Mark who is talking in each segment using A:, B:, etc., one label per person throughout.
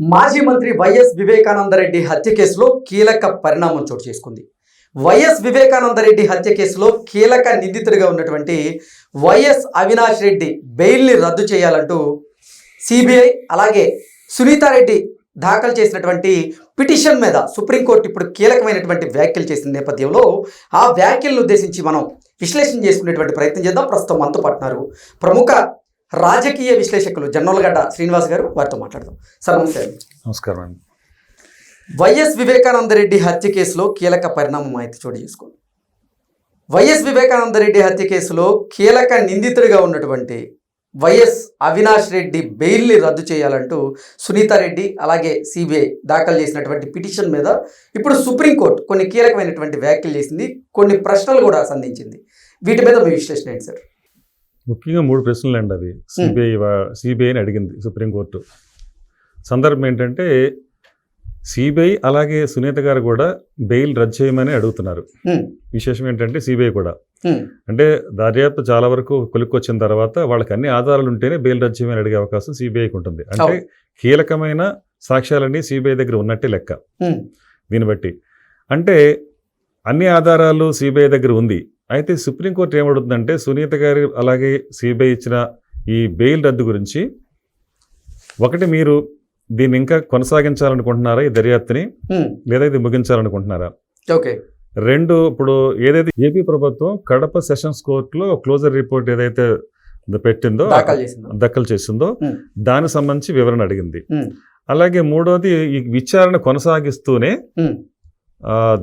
A: మాజీ మంత్రి వైఎస్ వివేకానందరెడ్డి హత్య కేసులో కీలక పరిణామం చోటు చేసుకుంది. వైఎస్ వివేకానందరెడ్డి హత్య కేసులో కీలక నిందితుడిగా ఉన్నటువంటి వైఎస్ అవినాష్ రెడ్డి బెయిల్ని రద్దు చేయాలంటూ సిబిఐ అలాగే సునీతారెడ్డి దాఖలు చేసినటువంటి పిటిషన్ మీద సుప్రీంకోర్టు ఇప్పుడు కీలకమైనటువంటి వ్యాఖ్యలు చేసిన నేపథ్యంలో ఆ వ్యాఖ్యలను ఉద్దేశించి మనం విశ్లేషణ చేసుకునేటువంటి ప్రయత్నం చేద్దాం. ప్రస్తుతం మనతో పట్టినారు ప్రముఖ రాజకీయ విశ్లేషకులు జన్నోలగడ్డ శ్రీనివాస్ గారు వారితో మాట్లాడదాం. సార్ నమస్తే.
B: నమస్కారం అండి.
A: వైఎస్ వివేకానందరెడ్డి హత్య కేసులో కీలక పరిణామం అయితే చోటు చేసుకుంది వైఎస్ వివేకానందరెడ్డి హత్య కేసులో కీలక నిందితుడిగా ఉన్నటువంటి వైఎస్ అవినాష్ రెడ్డి బెయిల్ని రద్దు చేయాలంటూ సునీతారెడ్డి అలాగే సిబిఐ దాఖలు చేసినటువంటి పిటిషన్ మీద ఇప్పుడు సుప్రీంకోర్టు కొన్ని కీలకమైనటువంటి వ్యాఖ్యలు చేసింది కొన్ని ప్రశ్నలు కూడా సంధించింది. వీటి మీద మీ విశ్లేషణ ఏంటి సార్?
B: ముఖ్యంగా మూడు ప్రశ్నలు అండి అవి. సిబిఐ సిబిఐని అడిగింది సుప్రీంకోర్టు. సందర్భం ఏంటంటే సిబిఐ అలాగే సునీత గారు కూడా బెయిల్ రద్దు చేయమని అడుగుతున్నారు. విశేషం ఏంటంటే సిబిఐ కూడా. అంటే దర్యాప్తు చాలా వరకు కొలుక్కొచ్చిన తర్వాత వాళ్ళకి అన్ని ఆధారాలు ఉంటేనే బెయిల్ రద్దు చేయమని అడిగే అవకాశం సిబిఐకి ఉంటుంది. అంటే. కీలకమైన సాక్ష్యాలన్నీ సిబిఐ దగ్గర ఉన్నట్టే లెక్క. దీన్ని బట్టి. అంటే అన్ని ఆధారాలు సిబిఐ దగ్గర ఉంది. అయితే సుప్రీంకోర్టు ఏమడుతుందంటే సునీత గారు అలాగే సిబిఐ ఇచ్చిన ఈ బెయిల్ రద్దు గురించి ఒకటి మీరు దీన్ని ఇంకా కొనసాగించాలనుకుంటున్నారా ఈ దర్యాప్తుని. లేదా ఇది ముగించాలనుకుంటున్నారా?
A: ఓకే.
B: రెండు ఇప్పుడు ఏదైతే ఏపీ ప్రభుత్వం కడప సెషన్స్ కోర్టులో క్లోజర్ రిపోర్ట్ ఏదైతే పెట్టిందో
A: దాఖలు చేసింది.
B: దక్కలు చేసిందో. దానికి సంబంధించి వివరణ అడిగింది. అలాగే మూడోది ఈ విచారణ కొనసాగిస్తూనే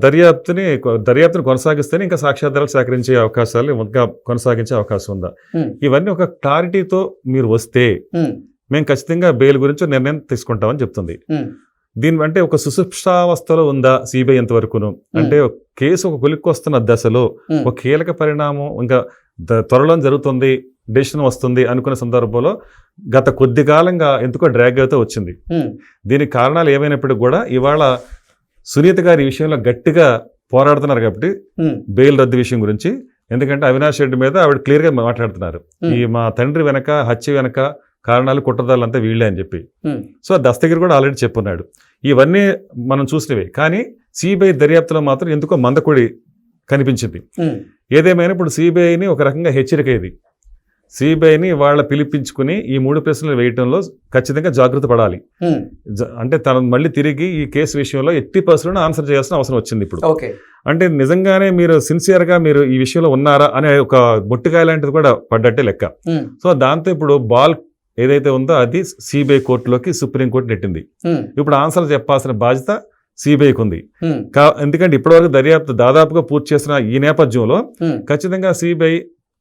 B: దర్యాప్తుని దర్యాప్తుని కొనసాగిస్తేనే ఇంకా సాక్ష్యాధారాలు సేకరించే అవకాశాలు ఇంకా కొనసాగించే అవకాశం ఉందా? ఇవన్నీ ఒక క్లారిటీతో మీరు వస్తే మేము ఖచ్చితంగా బెయిల్ గురించి నిర్ణయం తీసుకుంటామని చెప్తుంది. దీని అంటే ఒక సుశిక్షావస్థలో ఉందా సిబిఐ ఎంతవరకును? అంటే కేసు ఒక కొలిక్కొస్తున్న దశలో. ఒక కీలక పరిణామం ఇంకా త్వరలో జరుగుతుంది డెసిషన్ వస్తుంది అనుకున్న సందర్భంలో గత కొద్ది కాలంగా ఎందుకో డ్రాగ్ అవుతూ వచ్చింది. దీనికి కారణాలు ఏమైనప్పటికీ కూడా ఇవాళ సునీత గారి ఈ విషయంలో గట్టిగా పోరాడుతున్నారు కాబట్టి బెయిల్ రద్దు విషయం గురించి. ఎందుకంటే అవినాష్ రెడ్డి మీద ఆవిడ క్లియర్గా మాట్లాడుతున్నారు. ఈ మా తండ్రి వెనక హత్య వెనక కారణాలు కుట్రదారులంతా వీళ్ళే అని చెప్పి. సో దస్తగిరి కూడా ఆల్రెడీ చెప్పున్నాడు. ఇవన్నీ మనం చూసినవే. కానీ సిబిఐ దర్యాప్తులో మాత్రం ఎందుకో మందకొడి కనిపించింది. ఏదేమైనా ఇప్పుడు సిబిఐని ఒక రకంగా హెచ్చరిక ఇది. సిబిఐని వాళ్ళ పిలిపించుకుని ఈ మూడు ప్రశ్నలు వేయటంలో ఖచ్చితంగా జాగ్రత్త పడాలి. అంటే తను మళ్ళీ తిరిగి ఈ కేసు విషయంలో ఎట్టి పర్సెంట్ ఆన్సర్ చేయాల్సిన అవసరం వచ్చింది ఇప్పుడు. అంటే నిజంగానే మీరు సిన్సియర్గా మీరు ఈ విషయంలో ఉన్నారా అనే ఒక మొట్టికాయ లాంటిది కూడా పడ్డట్టే లెక్క. సో దాంతో ఇప్పుడు బాల్ ఏదైతే ఉందో అది సిబిఐ కోర్టులోకి సుప్రీంకోర్టు నెట్టింది. ఇప్పుడు ఆన్సర్ చెప్పాల్సిన బాధ్యత సిబిఐకి ఉంది. ఎందుకంటే ఇప్పటివరకు దర్యాప్తు దాదాపుగా పూర్తి చేసిన ఈ నేపథ్యంలో ఖచ్చితంగా సిబిఐ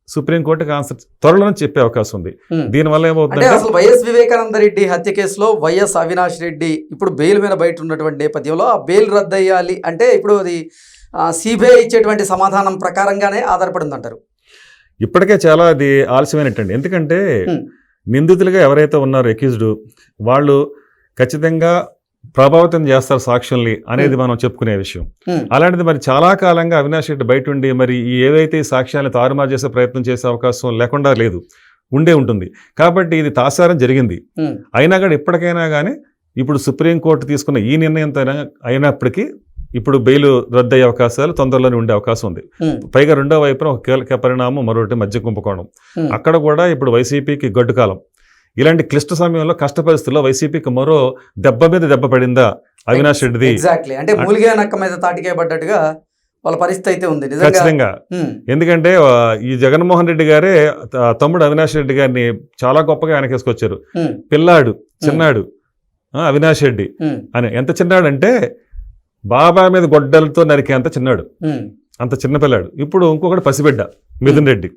B: సుప్రీంకోర్టుకి ఆన్సర్ త్వరలో చెప్పే అవకాశం ఉంది. దీనివల్ల
A: అంటే
B: ఏమవుతుందంటే
A: అసలు వైఎస్ వివేకానంద రెడ్డి హత్య కేసులో వైఎస్ అవినాష్ రెడ్డి ఇప్పుడు బెయిల్ మీద బయట ఉన్నటువంటి నేపథ్యంలో ఆ బెయిల్ రద్దు అయ్యాలి అంటే ఇప్పుడు అది సిబిఐ ఇచ్చేటువంటి సమాధానం ప్రకారంగానే ఆధారపడి ఉందంటారు
B: ఇప్పటికే చాలా అది ఆలస్యమైనట్టండి ఎందుకంటే. నిందితులుగా ఎవరైతే ఉన్నారో ఎక్యూజ్డ్ వాళ్ళు ఖచ్చితంగా ప్రభావితం చేస్తారు సాక్షుల్ని అనేది మనం చెప్పుకునే విషయం.
A: హ్మ్,
B: అలాంటిది మరి చాలా కాలంగా అవినాష్ రెడ్డి బయట ఉండి మరి ఈ సాక్ష్యాలను తారుమారు చేసే ప్రయత్నం చేసే అవకాశం లేకుండా లేదు ఉండే ఉంటుంది. కాబట్టి ఇది తాసారం జరిగింది.
A: హ్మ్,
B: అయినా కూడా ఇప్పటికైనా కానీ ఇప్పుడు సుప్రీంకోర్టు తీసుకున్న ఈ నిర్ణయంతో అయినప్పటికీ ఇప్పుడు బెయిల్ రద్దయ్యే అవకాశాలు తొందరలోనే ఉండే అవకాశం ఉంది. పైగా రెండో వైపున ఒక కీలక పరిణామం మరొకటి మధ్య కుంభకోణం. అక్కడ కూడా ఇప్పుడు వైసీపీకి గడ్డు కాలం. ఇలాంటి క్లిష్ట సమయంలో కష్ట పరిస్థితుల్లో వైసీపీకి మరో దెబ్బ మీద దెబ్బ పడిందా అవినాష్ రెడ్డిది?
A: ఎగ్జాక్ట్లీ అంటే మూలిగా నక్క మీద తాటికే పడ్డట్టుగా వాళ్ళ పరిస్థితి అయితే ఉంది
B: ఖచ్చితంగా. ఎందుకంటే ఈ జగన్మోహన్ రెడ్డి గారే తమ్ముడు అవినాష్ రెడ్డి గారిని చాలా గొప్పగా వెనకేసుకొచ్చారు.
A: హ్మ్,
B: పిల్లాడు చిన్నాడు అవినాష్ రెడ్డి అని. ఎంత చిన్నాడు అంటే బాబాయ్ మీద గొడ్డలతో నరికే అంత చిన్నాడు అంత చిన్న పిల్లాడు. ఇప్పుడు ఇంకొకటి పసిబిడ్డ. మిథున్ రెడ్డి.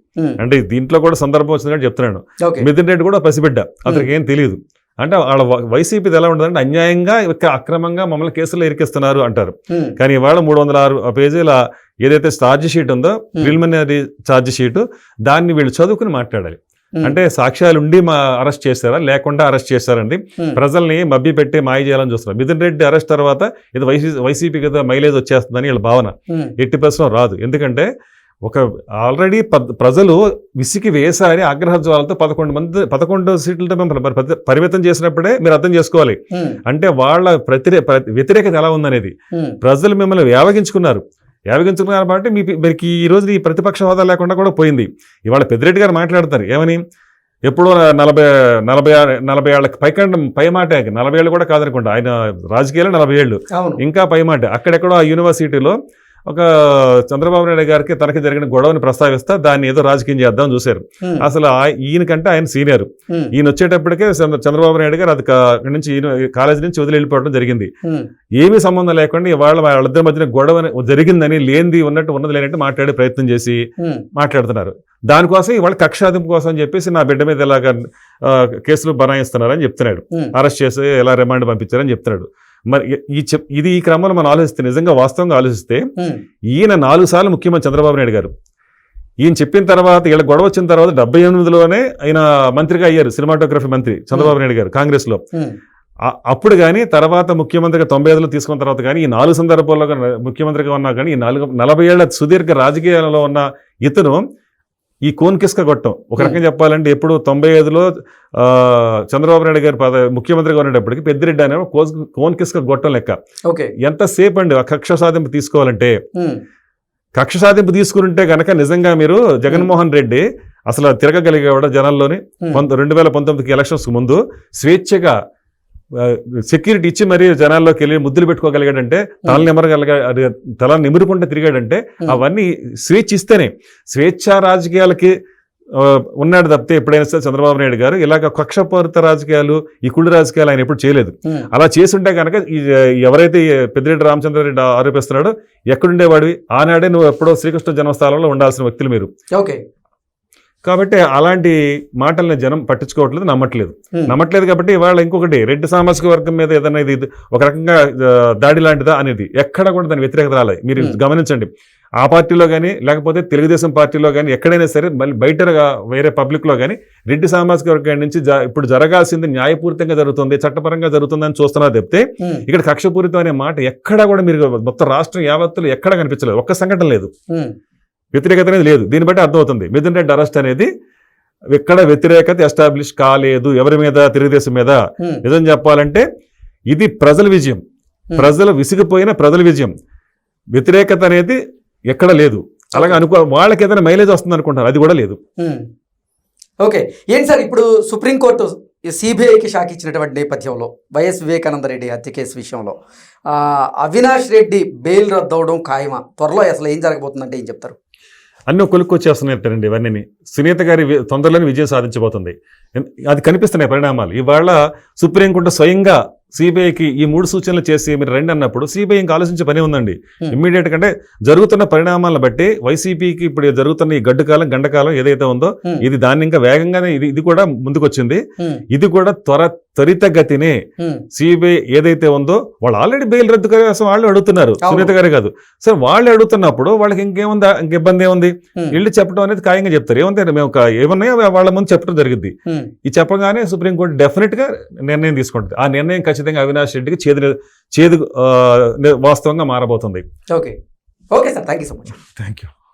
B: అంటే దీంట్లో కూడా సందర్భం వచ్చింది కాబట్టి చెప్తున్నాను. మిథున్ రెడ్డి కూడా పసిబిడ్డ. అతనికి ఏం తెలియదు అంటే వాళ్ళ వైసీపీది ఎలా ఉంటుందంటే అన్యాయంగా అక్రమంగా మమ్మల్ని కేసులో ఇరికిస్తున్నారు అంటారు. కానీ ఇవాళ మూడు వందల ఆరు పేజీల ఏదైతే ఛార్జ్ షీట్ ఉందో ప్రిలిమినరీ ఛార్జ్ షీట్ దాన్ని వీళ్ళు చదువుకుని మాట్లాడాలి. అంటే సాక్ష్యాలు ఉండి మా అరెస్ట్ చేశారా? లేకుండా అరెస్ట్ చేశారండి. ప్రజల్ని మభ్య పెట్టి మాయ చేయాలని చూస్తున్నారు. మిథున్ రెడ్డి అరెస్ట్ తర్వాత ఇది వైసీ వైసీపీ కదా మైలేజ్ వచ్చేస్తుందని వీళ్ళ భావన. ఎట్టి పరిస్థితుల్లో రాదు. ఎందుకంటే ఒక ఆల్రెడీ ప్రజలు విసికి వేసారి ఆగ్రహ జ్వాలతో పదకొండు మంది పదకొండు సీట్లతో మేము పరి- పరి- పరిమితం చేసినప్పుడే మీరు అర్థం చేసుకోవాలి. అంటే వాళ్ళ ప్రతిరే ప్రతి- వ్యతిరేకత ఎలా ఉందనేది. ప్రజలు మిమ్మల్ని వ్యావగించుకున్నారు. వ్యావగించుకున్నారు కాబట్టి మీ మీకు ఈ రోజు ఈ ప్రతిపక్ష హోదా లేకుండా కూడా పోయింది. ఇవాళ పెద్దిరెడ్డి గారు మాట్లాడతారు ఏమని? ఎప్పుడో నలభై నలభై నలభై ఏళ్ళకి పైకండ పై మాట నలభై ఏళ్ళు కూడా కాదనుకుంటా. ఆయన రాజకీయాలు నలభై ఏళ్ళు. ఇంకా పై మాట అక్కడెక్కడో ఆ యూనివర్సిటీలో ఒక చంద్రబాబు నాయుడు గారికి తనకి జరిగిన గొడవని ప్రస్తావిస్తా దాన్ని ఏదో రాజకీయం చేద్దాం చూశారు. అసలు ఈయనకంటే ఆయన సీనియర్. ఈయన వచ్చేటప్పటికే చంద్ర- చంద్రబాబు నాయుడు గారు అది నుంచి ఈయన కాలేజీ నుంచి వదిలి వెళ్ళిపోవడం జరిగింది. ఏమీ సంబంధం లేకుండా ఇవాళ వాళ్ళిద్దరి మధ్యన గొడవ జరిగిందని లేనిది ఉన్నట్టు ఉన్నది లేనట్టు మాట్లాడే ప్రయత్నం చేసి మాట్లాడుతున్నారు. దానికోసం ఇవాళ కక్షాదింపు కోసం అని చెప్పేసి నా బిడ్డ మీద ఇలాగ కేసులు బనాయిస్తున్నారని చెప్తున్నాడు. అరెస్ట్ చేసి ఎలా రిమాండ్ పంపించారని చెప్తున్నాడు. మరి ఈ చెప్ ఇది ఈ క్రమంలో మనం ఆలోచిస్తే నిజంగా వాస్తవంగా ఆలోచిస్తే
A: ఈయన
B: నాలుగు సార్లు ముఖ్యమంత్రి చంద్రబాబు నాయుడు గారు. ఈయన చెప్పిన తర్వాత వీళ్ళ గొడవ వచ్చిన తర్వాత డెబ్బై ఎనిమిదిలోనే ఆయన మంత్రిగా అయ్యారు సినిమాటోగ్రఫీ మంత్రి చంద్రబాబు నాయుడు గారు కాంగ్రెస్లో
A: ఉమ్,
B: ఆ- అప్పుడు కానీ తర్వాత ముఖ్యమంత్రిగా తొంభై ఐదులో తీసుకున్న తర్వాత కానీ ఈ నాలుగు సందర్భాల్లో ముఖ్యమంత్రిగా ఉన్నా కానీ ఈ నాలుగు నలభై ఏళ్ళ సుదీర్ఘ రాజకీయాలలో ఉన్న ఇతను ఈ కోన్ కిస్క కొట్టం. ఒక రకంగా చెప్పాలంటే ఎప్పుడు తొంభై ఐదులో చంద్రబాబు నాయుడు గారు పద ముఖ్యమంత్రిగా ఉండేటప్పటికి పెద్దిరెడ్డి అనే కోస్- కోన్ కిస్క కొట్టం లెక్క.
A: ఓకే.
B: ఎంతసేపు అండి ఆ కక్ష సాధింపు తీసుకోవాలంటే? కక్ష సాధింపు తీసుకుంటే గనక నిజంగా మీరు జగన్మోహన్ రెడ్డి అసలు తిరగగలిగేవాడు జనాల్లోని రెండు వేల పంతొమ్మిదికి ఎలక్షన్స్ ముందు స్వేచ్ఛగా సెక్యూరిటీ ఇచ్చి మరి జనాల్లోకి వెళ్ళి ముద్దులు పెట్టుకోగలిగాడంటే తల నిమరగలిగా తల నిమురుకుంటే తిరిగాడంటే. అవన్నీ స్వేచ్ఛ ఇస్తేనే. స్వేచ్ఛ రాజకీయాలకి ఉన్నాడు తప్పితే ఎప్పుడైనా సరే చంద్రబాబు నాయుడు గారు ఇలాగ కక్షపూరిత రాజకీయాలు ఈ కుళ్ళు రాజకీయాలు ఆయన ఎప్పుడు చేయలేదు. అలా చేసుంటే కనుక ఎవరైతే పెద్దిరెడ్డి రామచంద్రారెడ్డి ఆరోపిస్తున్నాడో ఎక్కడుండేవాడివి? ఆనాడే నువ్వు ఎప్పుడో శ్రీకృష్ణ జన్మస్థానంలో ఉండాల్సిన వ్యక్తులు మీరు.
A: ఓకే.
B: కాబట్టి అలాంటి మాటల్ని జనం పట్టించుకోవట్లేదు నమ్మట్లేదు. నమ్మట్లేదు కాబట్టి ఇవాళ ఇంకొకటి రెడ్డి సామాజిక వర్గం మీద ఏదైనా ఇది ఒక రకంగా దాడి లాంటిదా అనేది ఎక్కడ కూడా దాని వ్యతిరేకత రాలేదు. మీరు. గమనించండి. ఆ పార్టీలో కానీ లేకపోతే తెలుగుదేశం పార్టీలో కానీ ఎక్కడైనా సరే మళ్ళీ బయటగా వేరే పబ్లిక్లో కానీ రెడ్డి సామాజిక వర్గం నుంచి ఇప్పుడు జరగాల్సింది న్యాయపూరితంగా జరుగుతుంది చట్టపరంగా జరుగుతుందని చూస్తున్నారు చెప్తే
A: ఉమ్,
B: ఇక్కడ కక్షపూరితం అనే మాట ఎక్కడా కూడా మీరు మొత్తం రాష్ట్రం యావత్తులు ఎక్కడ కనిపించలేదు. ఒక్క సంఘటన లేదు. వ్యతిరేకత అనేది లేదు. దీన్ని బట్టి అర్థమవుతుంది. మిథున్ రెడ్డి అరెస్ట్ అనేది ఎక్కడ వ్యతిరేకత ఎస్టాబ్లిష్ కాలేదు. ఎవరి మీద? తెలుగుదేశం మీద. నిజం చెప్పాలంటే ఇది ప్రజల విజయం. ప్రజలు విసిగిపోయిన ప్రజల విజయం. వ్యతిరేకత అనేది ఎక్కడ లేదు. అలాగే అనుకో వాళ్ళకి ఏదైనా మైలేజ్ వస్తుంది అనుకుంటారు. అది కూడా లేదు.
A: ఓకే. ఏంటి సార్ ఇప్పుడు సుప్రీంకోర్టు సిబిఐకి షాక్ ఇచ్చినటువంటి నేపథ్యంలో వైఎస్ వివేకానంద రెడ్డి హత్య కేసు విషయంలో అవినాష్ రెడ్డి బెయిల్ రద్దవడం ఖాయమా? త్వరలో అసలు ఏం జరగబోతుందంటే ఏం చెప్తారు?
B: అన్నీ కొలుక్కొచ్చేస్తున్నాయండి ఇవన్నీ సునీత గారి వి- తొందరలోనే విజయం సాధించబోతుంది. అది కనిపిస్తున్నాయి పరిణామాలు. ఇవాళ సుప్రీంకోర్టు స్వయంగా సిబిఐకి ఈ మూడు సూచనలు చేసి మీరు రండి అన్నప్పుడు సిబిఐ ఇంకా ఆలోచించే పని ఉందండి.
A: Hmm.
B: ఇమ్మీడియట్ కంటే జరుగుతున్న పరిణామాలను బట్టి వైసీపీకి ఇప్పుడు జరుగుతున్న ఈ గడ్డు కాలం గండకాలం ఏదైతే ఉందో
A: Hmm.
B: ఇది దాన్ని ఇంకా వేగంగానే ఇది ఇది కూడా ముందుకొచ్చింది.
A: ఉమ్,
B: ఇది కూడా త్వర త్వరితగతినే సిబిఐ ఏదైతే ఉందో వాళ్ళు ఆల్రెడీ బెయిల్ రద్దు కోసం వాళ్ళు అడుగుతున్నారు. సునీత గారే కాదు. సరే వాళ్ళు అడుగుతున్నప్పుడు వాళ్ళకి ఇంకేముందా ఇంక ఇబ్బంది ఏముంది వీళ్ళు చెప్పడం అనేది ఖాయంగా చెప్తారు. ఏమంటే మేము ఒక ఏమన్నాయో వాళ్ళ ముందు చెప్పడం జరిగింది. ఈ చెప్పగానే సుప్రీంకోర్టు డెఫినెట్గా నిర్ణయం తీసుకుంటుంది. ఆ నిర్ణయం ఖచ్చితంగా అవినాష్ రెడ్డికి చేదు చేదు వాస్తవంగా మారబోతుంది.
A: Okay. Okay sir. Thank you so much.
B: Thank you